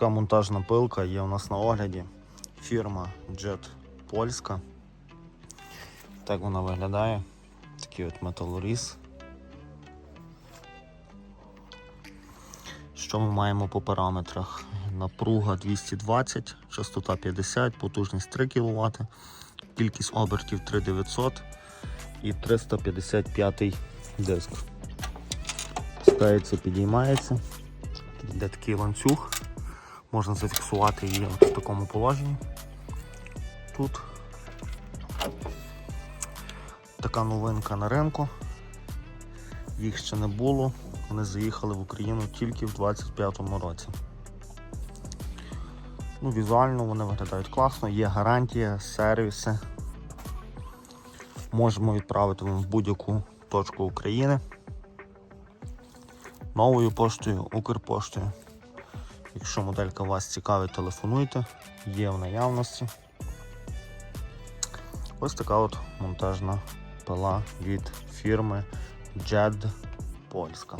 Така монтажна пилка є у нас на огляді. Фірма Jet Польська. Так вона виглядає. Такий от металоріз. Що ми маємо по параметрах? Напруга 220, частота 50, потужність 3 кВт, кількість обертів 3900 і 355 диск. Спускається, підіймається. Йде такий ланцюг. Можна зафіксувати її в такому положенні. Тут така новинка на ринку. Їх ще не було. Вони заїхали в Україну тільки в 25-му році. Ну, Візуально вони виглядають класно, є гарантія, сервіси. Можемо відправити вам в будь-яку точку України. Новою поштою, Укрпоштою. Якщо моделька вас цікавить, телефонуйте, є в наявності. Ось така от монтажна пила від фірми JED Польська.